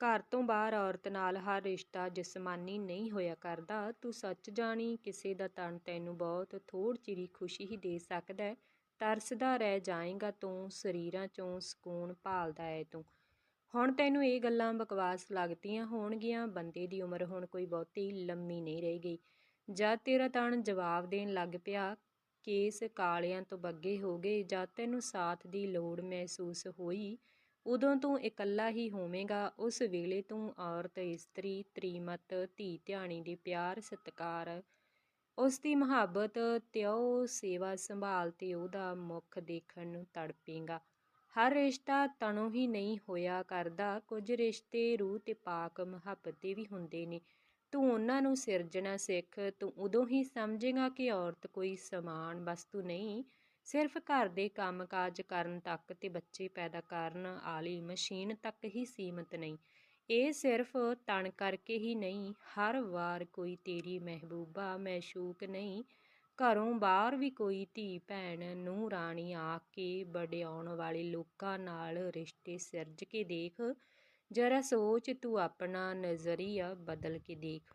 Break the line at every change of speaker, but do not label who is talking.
ਘਰ ਤੋਂ ਬਾਹਰ ਔਰਤ ਨਾਲ ਹਰ ਰਿਸ਼ਤਾ ਜਿਸਮਾਨੀ ਨਹੀਂ ਹੋਇਆ ਕਰਦਾ, ਤੂੰ ਸੱਚ ਜਾਣੀ, ਕਿਸੇ ਦਾ ਤਣ ਤੈਨੂੰ ਬਹੁਤ ਥੋੜ ਚਿਰੀ ਖੁਸ਼ੀ ਹੀ ਦੇ ਸਕਦਾ ਤਰਸਦਾ ਰਹਿ ਜਾਏਗਾ ਤੂੰ, ਸਰੀਰਾਂ ਚੋਂ ਸਕੂਨ ਭਾਲਦਾ ਹੈ ਤੂੰ। ਹੁਣ ਤੈਨੂੰ ਇਹ ਗੱਲਾਂ ਬਕਵਾਸ ਲੱਗਦੀਆਂ ਹੋਣਗੀਆਂ, ਬੰਦੇ ਦੀ ਉਮਰ ਹੁਣ ਕੋਈ ਬਹੁਤੀ ਲੰਮੀ ਨਹੀਂ ਰਹੀ ਗਈ। ਜਦ ਤੇਰਾ ਤਣ ਜਵਾਬ ਦੇਣ ਲੱਗ ਪਿਆ, ਕੇਸ ਕਾਲਿਆਂ ਤੋਂ ਬੱਗੇ ਹੋ ਗਏ, ਜਦ ਤੈਨੂੰ ਸਾਥ ਦੀ ਲੋੜ ਮਹਿਸੂਸ ਹੋਈ ਉਦੋਂ ਤੂੰ ਇਕੱਲਾ ਹੀ ਹੋਵੇਂਗਾ, ਉਸ ਵੇਲੇ ਤੂੰ ਔਰਤ, ਇਸਤਰੀ, ਤ੍ਰੀਮਤ, ਧੀ, ਧਿਆਣੀ ਦੇ ਪਿਆਰ, ਸਤਿਕਾਰ, ਉਸ ਦੀ ਮੁਹੱਬਤ ਤੇ ਉਹ ਸੇਵਾ ਸੰਭਾਲ ਤੇ ਉਹਦਾ ਮੁਖ ਦੇਖਣ ਨੂੰ ਤੜਪੇਗਾ। ਹਰ ਰਿਸ਼ਤਾ ਤਣੋਂ ਹੀ ਨਹੀਂ ਹੋਇਆ ਕਰਦਾ, ਕੁਝ ਰਿਸ਼ਤੇ ਰੂਹ ਤੇ ਪਾਕ ਮੁਹੱਬਤ ਦੇ ਵੀ ਹੁੰਦੇ ਨੇ। ਤੂੰ ਉਹਨਾਂ ਨੂੰ ਸਿਰਜਣਾ ਸਿੱਖ, ਤੂੰ ਉਦੋਂ ਹੀ ਸਮਝੇਗਾ ਕਿ ਔਰਤ ਕੋਈ ਸਮਾਨ ਵਸਤੂ ਨਹੀਂ ਸਿਰਫ ਘਰ ਦੇ ਕੰਮਕਾਜ ਕਰਨ ਤੱਕ ਤੇ ਬੱਚੇ ਪੈਦਾ ਕਰਨ ਵਾਲੀ ਮਸ਼ੀਨ ਤੱਕ ਹੀ ਸੀਮਤ ਨਹੀਂ। ਇਹ ਸਿਰਫ ਤਣ ਕਰਕੇ ਹੀ ਨਹੀਂ, ਹਰ ਵਾਰ ਕੋਈ ਤੇਰੀ ਮਹਿਬੂਬਾ ਮਹਿਸੂਕ ਨਹੀਂ। ਘਰੋਂ ਬਾਹਰ ਵੀ ਕੋਈ ਧੀ ਭੈਣ ਨੂੰ ਰਾਣੀ ਆ ਕੇ ਵਡਿਆਉਣ ਵਾਲੇ ਲੋਕਾਂ ਨਾਲ ਰਿਸ਼ਤੇ ਸਿਰਜ ਕੇ ਦੇਖ। ਜਰਾ ਸੋਚ ਤੂੰ ਆਪਣਾ ਨਜ਼ਰੀਆ ਬਦਲ ਕੇ ਦੇਖ।